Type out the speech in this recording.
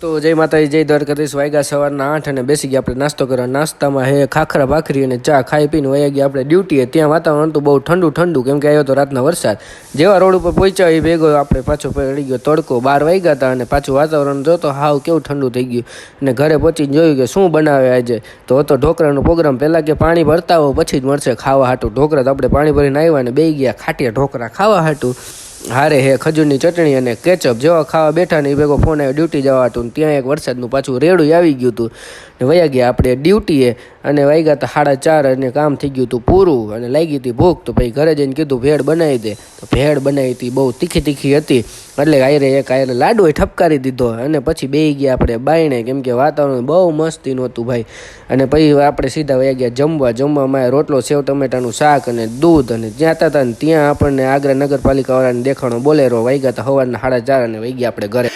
તો જય માતાજી, જય દ્વારકાધીશ. વાગ્યા સવારના આઠ અને બેસી ગયા આપણે નાસ્તો કરવા. નાસ્તામાં હે ખાખરા ભાખરી અને ચા ખાઈ પીને વયા ગયા આપણે ડ્યુટીએ ત્યાં વાતાવરણ તો બહુ ઠંડુ ઠંડુ. કેમ કે આવ્યો તો રાતના વરસાદ. જેવા રોડ ઉપર પહોંચ્યા એ ભેગો આપણે પાછો પડી ગયો તડકો. બાર વાગ્યા હતા અને પાછું વાતાવરણ જોતો હાવ કેવું ઠંડુ થઈ ગયું. અને ઘરે પહોંચીને જોયું કે શું બનાવે આજે. તો હતો ઢોકરાનો પ્રોગ્રામ. પહેલાં કે પાણી ભરતા હો પછી જ મળશે. ખાવા હાટું ઢોકળા તો આપણે પાણી ભરીને આવ્યા અને બે ગયા. ખાટિયા ઢોકળા ખાવા હાટું. હારે હે ખજૂરની ચટણી અને કેચઅપ જેવા ખાવા બેઠા ને એ ભેગો ફોન આવ્યો ડ્યુટી જવા હતું ત્યાં એક વરસાદનું પાછું રેડું આવી ગયું હતું. ને વયા ગયા આપણે ડ્યુટીએ અને વાગ્યા હતા સાડા ચાર અને કામ થઈ ગયું હતું પૂરું. અને લાગી હતી ભૂખ. તો પછી ઘરે જઈને કીધું, ભેળ બનાવી દે. તો ભેળ બનાવી હતી, બહુ તીખી તીખી હતી. એટલે આયરે એક આયરે લાડુ ઠપકારી દીધો અને પછી બે ગયા આપણે બાયણે, કેમ કે વાતાવરણ બહુ મસ્તી નહોતું ભાઈ. અને પછી આપણે સીધા વયા ગયા જમવા, જમવામાં રોટલો, સેવ, ટમેટાનું શાક અને દૂધ અને જ્યાં હતા ને ત્યાં આપણને આગ્રા નગરપાલિકાવાળાને દેખાણો બોલેરો વાગ્યા હતા સવારના સાડા ચાર અને વહી ગયા આપણે ઘરે.